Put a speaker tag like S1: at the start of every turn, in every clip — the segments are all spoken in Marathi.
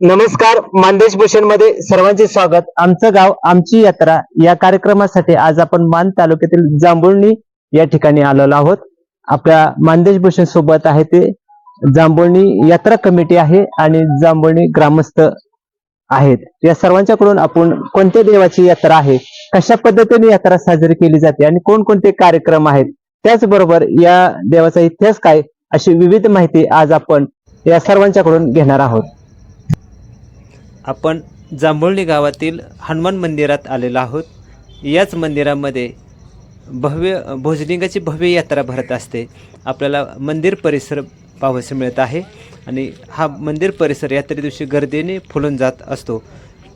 S1: नमस्कार मानदेश भूषणमध्ये सर्वांचे स्वागत. आमचं गाव आमची यात्रा या कार्यक्रमासाठी आज आपण मान तालुक्यातील जांभुळणी या ठिकाणी आलेलो आहोत. आपल्या मानदेश भूषण सोबत आहे ते जांभुळणी यात्रा कमिटी आहे आणि जांभुळणी ग्रामस्थ आहेत. या सर्वांच्याकडून आपण कोणत्या देवाची यात्रा आहे कशा पद्धतीने यात्रा साजरी केली जाते आणि कोणकोणते कार्यक्रम आहेत त्याचबरोबर या देवाचा इतिहास काय अशी विविध माहिती आज आपण या सर्वांच्याकडून घेणार आहोत.
S2: आपण जांभुळणी गावातील हनुमान मंदिरात आलेलो आहोत. याच मंदिरामध्ये भव्य भोजलिंगाची भव्य यात्रा भरत असते. आपल्याला मंदिर परिसर पाहावयास मिळत आहे आणि हा मंदिर परिसर यात्रे दिवशी गर्दीने फुलून जात असतो.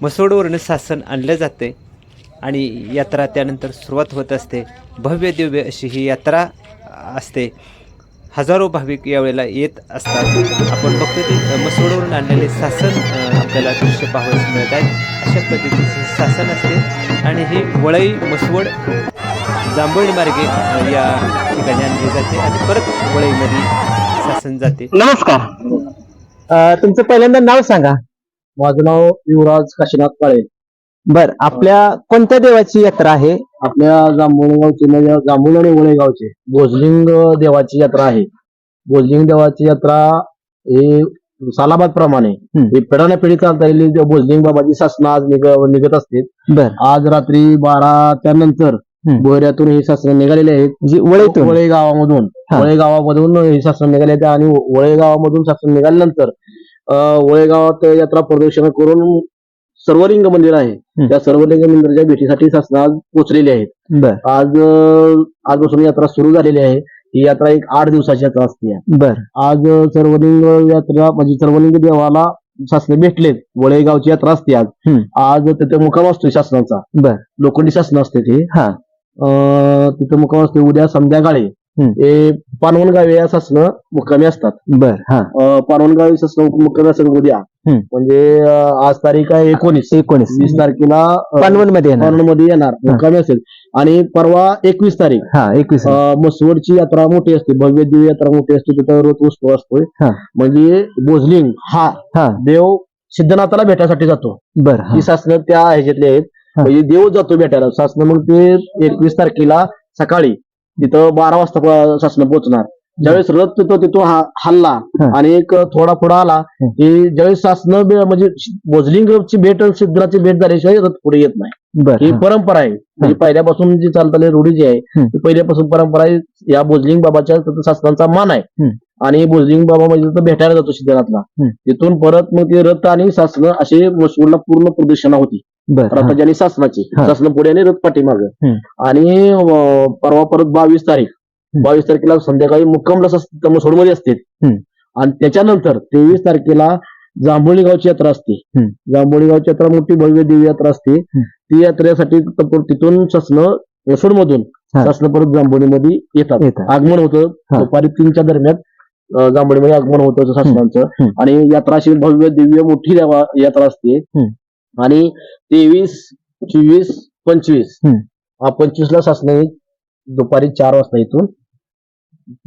S2: मसोडवरून शासन आणले जाते आणि यात्रा त्यानंतर सुरुवात होत असते. भव्य दिव्य अशी ही यात्रा असते. हजारो भाविक यावेळेला येत असतात. आपण बघतो ते मसोडवरून आणलेले शासन अ, आपल्याला दृश्य पाहावयास मिळत आहेत. अशा पद्धतीचे शासन असते. आणि ही वळई मसवड जांभळी मार्गे या ठिकाणी आणली जाते आणि परत वळईमध्ये शासन जाते.
S1: नमस्कार. अं, तुमचं पहिल्यांदा नाव सांगा.
S3: माझं नाव युवराज काशीनाथ काळे
S1: बर आपल्या कोणत्या देवाची यात्रा आहे?
S3: आपल्या जांभूळगावचे म्हणजे जांभूळ आणि वळेगावचे भोजलिंग देवाची यात्रा आहे. भोजलिंग देवाची यात्रा हे सालाबाद प्रमाणे. ही पिढाना पिढी चालता येईल जे भोजलिंग बाबाची शासनं आज निघ- निघत असते
S1: बर.
S3: आज रात्री बारा त्यानंतर. बोहऱ्यातून ही शासनं निघालेली आहेत.
S1: जी वळईतून
S3: वळे गावामधून
S1: हा.
S3: वळे गावामधून ही शासन निघाले आहेत आणि वळे गावामधून शासन निघाल्यानंतर अं, वळे गावात यात्रा प्रदर्शन करून सर्वलिंग मंदिर आहे. त्या सर्वलिंग मंदिराच्या भेटीसाठी शासन आज पोहोचलेले आहेत. आज आजपासून यात्रा सुरू झालेली आहे. ही यात्रा एक आठ दिवसाची यात्रा असते.
S1: बर.
S3: आज सर्वलिंग यात्रा म्हणजे सर्वलिंग देवाला शासन भेटलेत. वळे गावची यात्रा असते आज. आज तिथे मुक्काम असतो शासनाचा.
S1: बर.
S3: लोखंडी शासन असते ते.
S1: हा.
S3: तिथं मुक्काम असते उद्या संध्याकाळी. हे पानवणगावी या शासन मुक्कामी असतात.
S1: बर हा.
S3: पानवणगावी शासन मुक्कामी असतात उद्या. म्हणजे आज तारीख आहे एकोणीस.
S1: एकोणीस.
S3: वीस तारखेला
S1: पानवणमध्ये येणार.
S3: मध्ये येणार. मुक्कामी असेल. आणि परवा एकवीस तारीख.
S1: हा एकवीस
S3: मसवडची यात्रा मोठी असते. भव्य दिव्य यात्रा मोठी असते. तिथं रोत उत्सव असतोय. म्हणजे भोजलिंग हा
S1: हा.
S3: देव सिद्धनाथाला भेटायसाठी जातो.
S1: बर हा.
S3: शासनं त्या ह्याच्यातली आहेत. म्हणजे देव जातो भेटायला. शासन मग ते एकवीस तारखेला सकाळी तिथं बारा वाजता शासन पोहोचणार ज्यावेळेस रथ तिथं तिथं हा- हल्ला. आणि एक थोडा पुढे आला. की ज्यावेळेस शासन म्हणजे भोजलिंगची भेट आणि सिद्धनाथची भेट झाल्याशिवाय रथ पुढे येत नाही ही. परंपरा आहे म्हणजे पहिल्यापासून जी चालत आलेली रूढी जी आहे. ती पहिल्यापासून परंपरा आहे या भोजलिंग बाबाच्या शासनाचा मान आहे. आणि भोजलिंग बाबा म्हणजे भेटायला जातो सिद्धनाथला. तिथून परत मग ते रथ आणि शासन असे मसूरला पूर्ण प्रदक्षिणा होती
S1: बर हा.
S3: रथाची आणि शासनाची
S1: हा.
S3: शासन पुढे आणि रथ पाठीमाग. आणि अं, परवा परत बावीस तारीख. बावीस तारखेला संध्याकाळी मुक्कामला मसोडमध्ये असते
S1: हं.
S3: आणि त्याच्यानंतर तेवीस तारखेला जांभोळी गावची यात्रा असते
S1: हं.
S3: जांभोळी गावची यात्रा मोठी भव्य दिव्य यात्रा असते. ती यात्रेसाठी तिथं- तिथून शासन मधून
S1: हा.
S3: शासन परत जांभोळीमध्ये येतात
S1: येतात.
S3: आगमन होतं
S1: हा.
S3: दुपारी तीनच्या दरम्यान अं, जांभोळीमध्ये आगमन होतं शासनाचं. आणि यात्रा अशी भव्य दिव्य मोठी देवा- यात्रा असते. आणि तेवीस चोवीस पंचवीस.
S1: हं.
S3: हा पंचवीस ला दुपारी चार वाजता इथून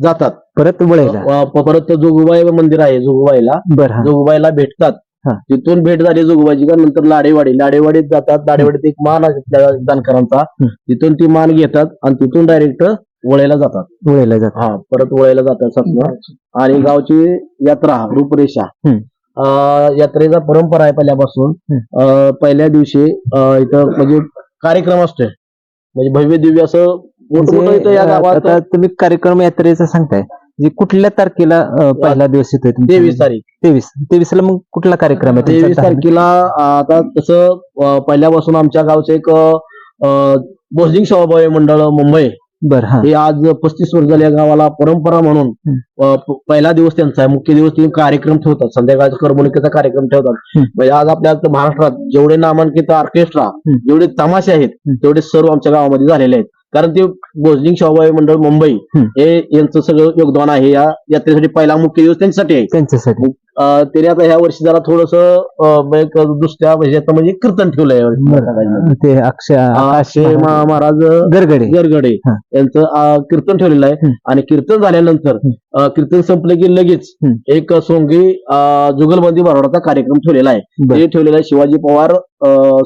S3: जातात.
S1: परत वळेला
S3: अं, प- परत ते जोगुबाई मंदिर आहे जोगुबाईला.
S1: बर हा.
S3: जोगुबाईला भेटतात.
S1: हा.
S3: तिथून भेट झाली जोगुबाईची का नंतर लाडेवाडी. लाडेवाडीत जातात. लाडेवाडीत एक मान आहे त्या जानकरांचा. तिथून ती मान घेतात आणि तिथून डायरेक्ट वळायला जातात.
S1: वळेला जात
S3: हा परत वळायला जातात शासन आणि गावची यात्रा रूपरेषा. यात्रेचा परंपरा आहे पहिल्यापासून. पहिल्या दिवशी इथं म्हणजे कार्यक्रम असतोय. म्हणजे भव्य दिव्य असं इथं या
S1: म्हणजे,
S3: गावात
S1: आता तुम्ही कार्यक्रम यात्रेचा सांगताय. जे कुठल्या तारखेला अं, पहिला दिवस येतोय?
S3: तेवीस तारीख.
S1: तेवीस. तेवीसला मग कुठला कार्यक्रम आहे
S3: तेवीस? तारखेला आता तसं अं, पहिल्यापासून आमच्या गावचं एक अं, भोजलिंग सेवाभावी मंडळ मुंबई.
S1: बर हा
S3: आज पस्तीस वर्ष झाले या गावाला परंपरा म्हणून. अं, प- पहिला दिवस त्यांचा आहे मुख्य दिवस ते कार्यक्रम ठेवतात संध्याकाळचा करमणुकीचा कार्यक्रम ठेवतात. म्हणजे आज आपल्या आता महाराष्ट्रात जेवढे नामांकित ऑर्केस्ट्रा. जेवढे तमाशे आहेत. तेवढे सर्व आमच्या गावामध्ये झालेले आहेत कारण ते भोजलिंग सेवाभावी मंडळ मुंबई
S1: हं.
S3: हे यांचं सगळं योगदान आहे या यात्रेसाठी पहिला मुख्य दिवस त्यांच्यासाठी आहे
S1: त्यांच्यासाठी
S3: त्याने आता ह्या वर्षी जरा थोडस दुसऱ्या ह्याच्यात म्हणजे कीर्तन ठेवलंय.
S1: ते अक्षय
S3: महाराज
S1: गरगडे
S3: गरगडे. यांचं कीर्तन ठेवलेलं आहे. आणि कीर्तन झाल्यानंतर कीर्तन संपलं की लगेच. एक सोंगी जुगलबंदी भरवण्याचा कार्यक्रम ठेवलेला आहे. ते ठेवलेला आहे शिवाजी पवार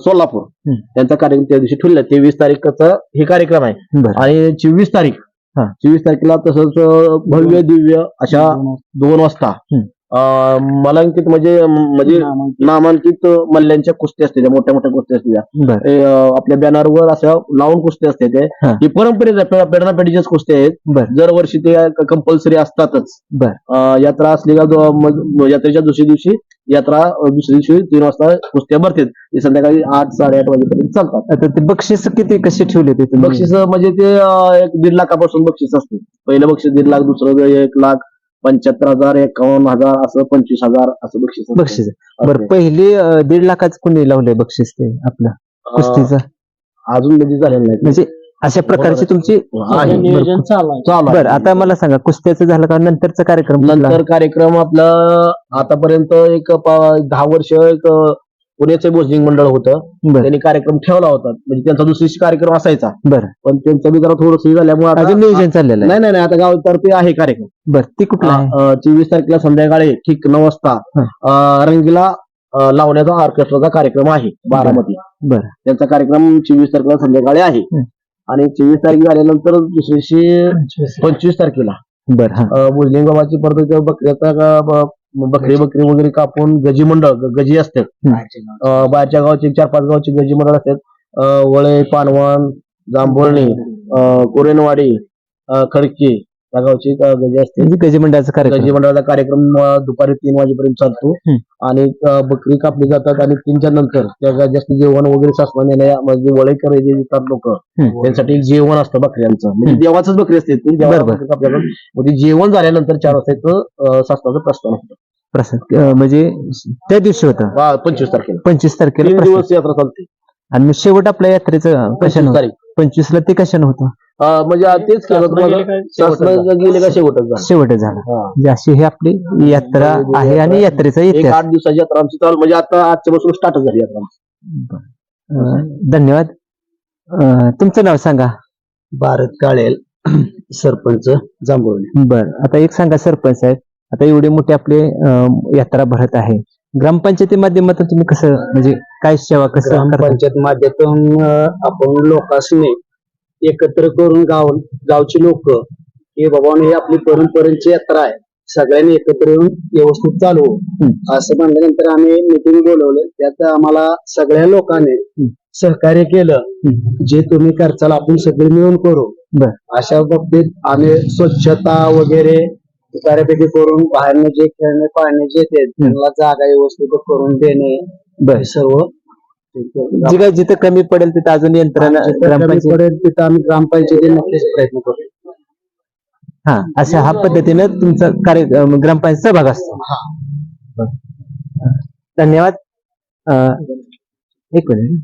S3: सोलापूर
S1: हम्म.
S3: यांचा कार्यक्रम त्या दिवशी ठेवलेला आहे तेवीस तारीखचा हे कार्यक्रम आहे आणि चोवीस तारीख. चोवीस तारखेला तसंच भव्य दिव्य अशा दोन वाजता मलांकित म्हणजे म्हणजे नामांकित. मल्ल्यांच्या कुस्ती असते त्या मोठ्या मोठ्या कुस्ती असते त्या. आपल्या बॅनरवर अशा लावून कुस्ती असते ते
S1: हा.
S3: ही परंपरेच्या पेढण्यापेढीच्याच कुस्ती आहेत. दरवर्षी ते कंपल्सरी असतातच. यात्रा असली का दो- म- यात्रेच्या दुसऱ्या दिवशी यात्रा दुसऱ्या दिवशी तीन वाजता कुस्त्या भरतात. संध्याकाळी आठ साडेआठ वाजेपर्यंत चालतात.
S1: ते बक्षीस किती कसे ठेवले ते?
S3: बक्षीस म्हणजे ते एक दीड लाखापासून बक्षीस असते. पहिलं बक्षीस दीड लाख दुसरं एक लाख पंच्याहत्तर हजार एकावन्न हजार असं पंचवीस हजार असं बक्षीस असतं.
S1: बक्षीस बरं. पहिली अं, दीड लाखाच कोणी लावलंय बक्षीस ते आपलं
S3: अं,
S1: कुस्तीचं
S3: अजून कधी झालेलं नाही
S1: म्हणजे अशा प्रकारची तुमची
S3: आहे.
S1: बरं.
S3: चालू आहे.
S1: बरं आता मला सांगा कुस्त्याचं झालं का नंतरचा कार्यक्रम कुठला?
S3: नंतर कार्यक्रम आपलं आतापर्यंत एक पा- दहा वर्ष एक अं, पुण्याचं भोजनिंग मंडळ होतं.
S1: बरं.
S3: त्यांनी कार्यक्रम ठेवला होता. म्हणजे त्यांचा दुसरी दिवशी कार्यक्रम असायचा.
S1: बरं.
S3: पण त्यांचं बी जरा थोडंसं झाल्यामुळे आता-
S1: अजून नियोजन चाललेलं आहे.
S3: नाही नाही नाही, आता गावतर्फे आहे कार्यक्रम.
S1: बरं ती कुठला आहे?
S3: चोवीस तारखेला संध्याकाळी ठीक नऊ वाजता
S1: हं.
S3: अं, रंगीला अं, लावण्याचा ऑर्केस्ट्राचा कार्यक्रम आहे बारामती.
S1: बरं.
S3: त्यांचा कार्यक्रम चोवीस तारखेला संध्याकाळी आहे.
S1: हं.
S3: आणि चोवीस तारखे झाल्यानंतर दुसऱ्या पंचवीस तारखेला
S1: बरं हा.
S3: भुजलिंग बाबाची परत बकऱ्याचा ब- बकरी बकरी वगैरे कापून गजी मंडळ गजी असतात अं, बाहेरच्या गावचे चार पाच गावचे गजी मंडळ असतात. अं, वळे पानवण जांभोळणी अं, कोरेनवाडी अं, खडकी त्या गावची गजी असते.
S1: म्हणजे गजी मंडळाचा कार्यक्रम.
S3: गजी मंडळाचा कार्यक्रम अं, दुपारी तीन वाजेपर्यंत चालतो. आणि अं, बकरी कापली जातात आणि तीनच्या नंतर त्या गजाचं जेवण वगैरे शासनाने म्हणजे वळेकर हे जे येतात लोक.
S1: हं.
S3: त्यांसाठी एक जेवण असतं बकऱ्यांचं. म्हणजे
S1: हं.
S3: देवाचंच बकरी असते. ती देवाला
S1: बरोबर.
S3: बकरी कापली जातात. मग ती जेवण झाल्यानंतर चार वाजताचं अं, शासनाचं प्रस्थान होतं.
S1: प्रसाद अं, म्हणजे त्या दिवशी होतं.
S3: पंचवीस तारखेला.
S1: पंचवीस तारखेला प्रसाद.
S3: दिवस यात्रा चालते.
S1: आणि मग शेवट आपल्या यात्रेचं
S3: पंचवीस
S1: होतं
S3: तारीख.
S1: पंचवीस ला ते कशानं होतं?
S3: अं, म्हणजे आ- तेच केलं तुम्हाला? गेले का शेवटच झालं?
S1: शेवट झालं?
S3: हा.
S1: म्हणजे अशी ही आपली यात्रा आहे आणि यात्रेचा
S3: एक
S1: इतिहास.
S3: आठ दिवसाची यात्रा आमची. चालू म्हणजे आता आजच्यापासून स्टार्ट झाली यात्रा आमची.
S1: अं, धन्यवाद. अं, तुमचं नाव सांगा.
S3: भारत काळेल सरपंच जांभूळ.
S1: बर. आता एक सांगा सरपंच साहेब. आता एवढी मोठी आपली अं, यात्रा भरत आहे. ग्रामपंचायती माध्यमातून तुम्ही कसं म्हणजे काय सेवा कसं करता?
S3: ग्रामपंचायत माध्यमातून अं, आपण लोकांनी एकत्र करून गाव गावची लोक हे बाबा हे आपली परंपरेची यात्रा आहे सगळ्यांनी एकत्र येऊन व्यवस्थित चालू. असं म्हणल्यानंतर आम्ही मिटिंग बोलवलं त्यात आम्हाला सगळ्या लोकांनी. सहकार्य केलं. जे तुम्ही करचाल आपण सगळे मिळून करू. अशा बाबतीत आम्ही स्वच्छता वगैरे बऱ्यापैकी करून बाहेरनं जे खेळणे पाळणे जे येते त्यांना जागा व्यवस्थित करून देणे सर्व
S1: जे काय जिथं कमी पडेल तिथं अजून यंत्रणा ग्रामपंचायत
S3: पडेल तिथं आम्ही ग्रामपंचायतीने नक्कीच प्रयत्न करू.
S1: हा अशा हा पद्धतीनं तुमचा कार्य ग्रामपंचायत सहभाग असतो. धन्यवाद. अं, एक मिनिट.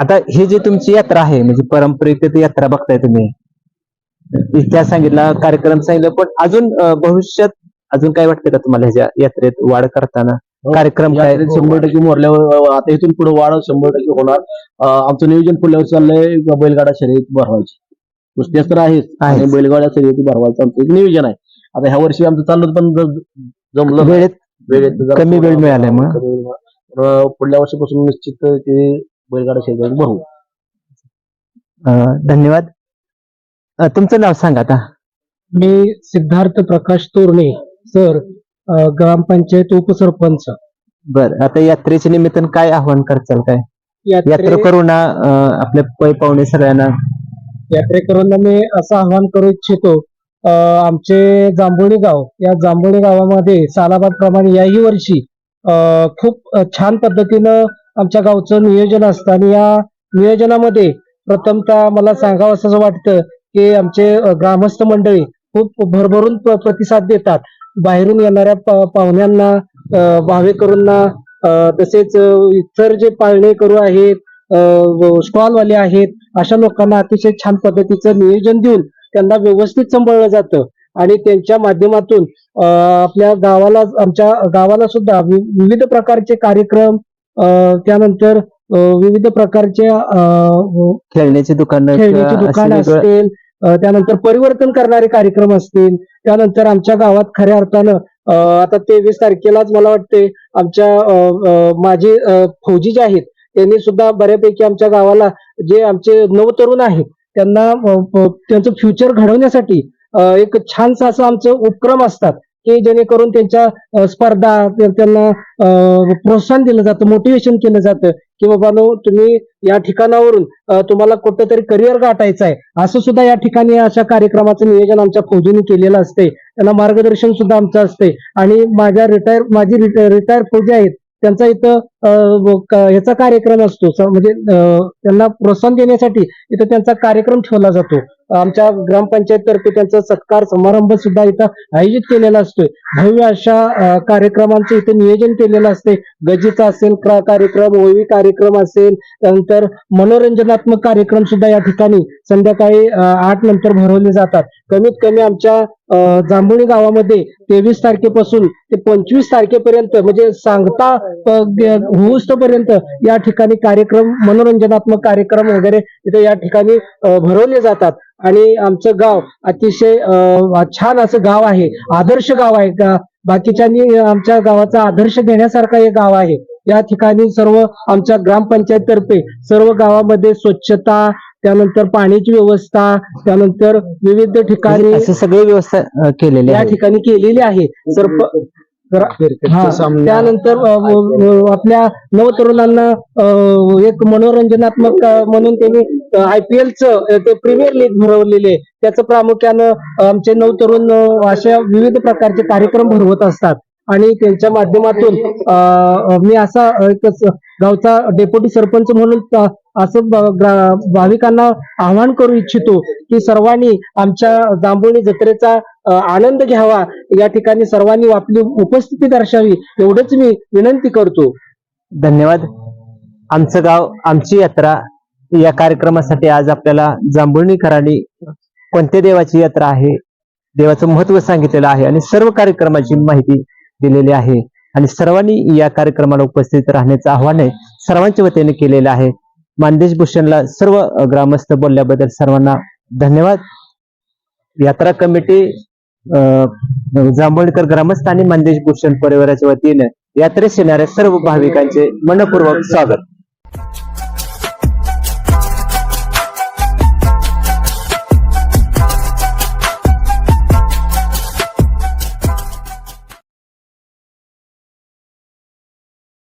S1: आता हे जे तुमची यात्रा आहे म्हणजे पारंपरिक यात्रा बघताय तुम्ही. इतिहास सांगितला कार्यक्रम सांगितलं पण अजून भविष्यात अजून काय वाटतं का तुम्हाला ह्याच्या यात्रेत वाढ करताना? कार्यक्रम काय?
S3: यात्रेत शंभर टक्के मोरल्यावर आता इथून पुढे वाढ शंभर टक्के होणार. आमचं नियोजन पुढल्यावर चाललंय बैलगाडा शर्यत भरवायची. कुस्त्याच तर आहेच बैलगाड्या शर्यती भरवायचं आमचं एक नियोजन आहे. आता ह्या वर्षी आमचं चाललं पण ज- जमलं.
S1: वेळेत
S3: वेळेत
S1: कमी वेळ मिळाल्यामुळं?
S3: पुढल्या वर्षापासून निश्चित ते बैलगाडा शर्यत भरू.
S1: अं, धन्यवाद. तुमचं नाव सांगा आता.
S4: मी सिद्धार्थ प्रकाश तोरणे सर. ग्रामपंचायत उपसरपंच.
S1: बर आता यात्रेच्या निमित्तानं काय आव्हान करचाल काय?
S4: यात्रे
S1: यात्रेकरूंना अं, आपल्या पै पाहुणे सगळ्यांना?
S4: यात्रेकरूंना मी असं आवाहन करू इच्छितो अ, आमचे जांभोळी गाव या जांभोळी गावामध्ये सालाबाद प्रमाणे याही वर्षी अ, खूप छान पद्धतीनं आमच्या गावचं नियोजन असतं आणि या नियोजनामध्ये प्रथमतः मला सांगावं असं वाटतं की आमचे अ, ग्रामस्थ मंडळी खूप भरभरून प्र- प्रतिसाद देतात. बाहेरून येणाऱ्या पाहुण्यांना भावेकरूंना तसेच इतर जे पाळणे करू आहेत स्टॉलवाले आहेत अशा लोकांना अतिशय छान पद्धतीचं नियोजन देऊन त्यांना व्यवस्थित सांभाळलं जातं. आणि त्यांच्या माध्यमातून आपल्या गावाला आमच्या गावाला सुद्धा विविध प्रकारचे कार्यक्रम त्यानंतर विविध प्रकारचे
S1: खेळण्याची दुकानं
S4: खेळण्याची दुकानं असतील त्यानंतर परिवर्तन करणारे कार्यक्रम असतील. त्यानंतर आमच्या गावात खऱ्या अर्थानं आता तेवीस तारखेलाच मला वाटते आमच्या माझे फौजी जे आहेत त्यांनी सुद्धा बऱ्यापैकी आमच्या गावाला जे आमचे नवतरुण आहेत त्यांना त्यांचं फ्युचर घडवण्यासाठी एक छानसं असं आमचं उपक्रम असतात की जेणेकरून त्यांच्या स्पर्धा त्यांना प्रोत्साहन दिलं जातं मोटिवेशन केलं जातं की बाबानो तुम्ही या ठिकाणावरून तुम्हाला कुठं तरी करिअर गाठायचं आहे. असं सुद्धा या ठिकाणी अशा कार्यक्रमाचं नियोजन आमच्या फौजीने केलेलं असते त्यांना मार्गदर्शन सुद्धा आमचं असते आणि माझ्या रिटायर माझी रिटायर फौजी आहेत त्यांचा इथं याचा ह्याचा कार्यक्रम असतो. म्हणजे त्यांना प्रोत्साहन देण्यासाठी इथं त्यांचा कार्यक्रम ठेवला जातो. आमच्या ग्रामपंचायत तर्फे त्यांचा सत्कार समारंभ सुद्धा इथं आयोजित केलेला असतोय. भव्य अशा कार्यक्रमांचं इथे नियोजन केलेलं असते गजीचा असेल कार्यक्रम ओवी कार्यक्रम असेल त्यानंतर मनोरंजनात्मक कार्यक्रम सुद्धा या ठिकाणी संध्याकाळी आठ नंतर भरवले जातात. कमीत कमी आमच्या अ, जांभुणी गावामध्ये तेवीस तारखेपासून ते पंचवीस तारखेपर्यंत म्हणजे सांगता होऊस्तपर्यंत या ठिकाणी कार्यक्रम मनोरंजनात्मक कार्यक्रम वगैरे इथे या ठिकाणी भरवले जातात. आणि आमचं गाव अतिशय छान असं गाव आहे. आदर्श गाव आहे का? बाकीच्यांनी आमच्या गावाचा आदर्श घेण्यासारखा हे गाव आहे. या ठिकाणी सर्व आमच्या ग्रामपंचायत तर्फे सर्व गावामध्ये स्वच्छता त्यानंतर पाण्याची व्यवस्था त्यानंतर विविध ठिकाणी
S1: सगळे व्यवस्था केलेली
S4: या ठिकाणी केलेली आहे. सरप हा, त्यानंतर अ, व- व- आपल्या नवतरुणांना अ, एक मनोरंजनात्मक अ, म्हणून त्यांनी आयपीएलचं ते प्रीमियर लीग भरवलेले. त्याचं प्रामुख्यानं आमचे नवतरुण अ, अशा विविध प्रकारचे कार्यक्रम भरवत असतात. आणि त्यांच्या माध्यमातून अ, अ, मी असा एक स- गावचा डेप्युटी सरपंच म्हणून अ, असं भाविकांना आवाहन करू इच्छितो की सर्वांनी आमच्या जांभुळी जत्रेचा आनंद घ्यावा. या ठिकाणी सर्वांनी आपली उपस्थिती दर्शावी एवढंच मी विनंती करतो.
S1: धन्यवाद. आमचं गाव आमची यात्रा या कार्यक्रमासाठी आज आपल्याला जांभुळणीकरांनी कोणत्या देवाची यात्रा आहे देवाचं महत्त्व सांगितलेलं आहे आणि सर्व कार्यक्रमाची माहिती दिलेली आहे. आणि सर्वांनी या कार्यक्रमाला उपस्थित राहण्याचं आव्हान आहे सर्वांच्या वतीने केलेलं आहे. मानदेश भूषणला सर्व ग्रामस्थ बोलल्याबद्दल सर्वांना धन्यवाद. यात्रा कमिटी अ, ग्रामस्थ आणि मानदेश भूषण परिवाराच्या वतीने यात्रेस येणाऱ्या सर्व भाविकांचे मनपूर्वक स्वागत.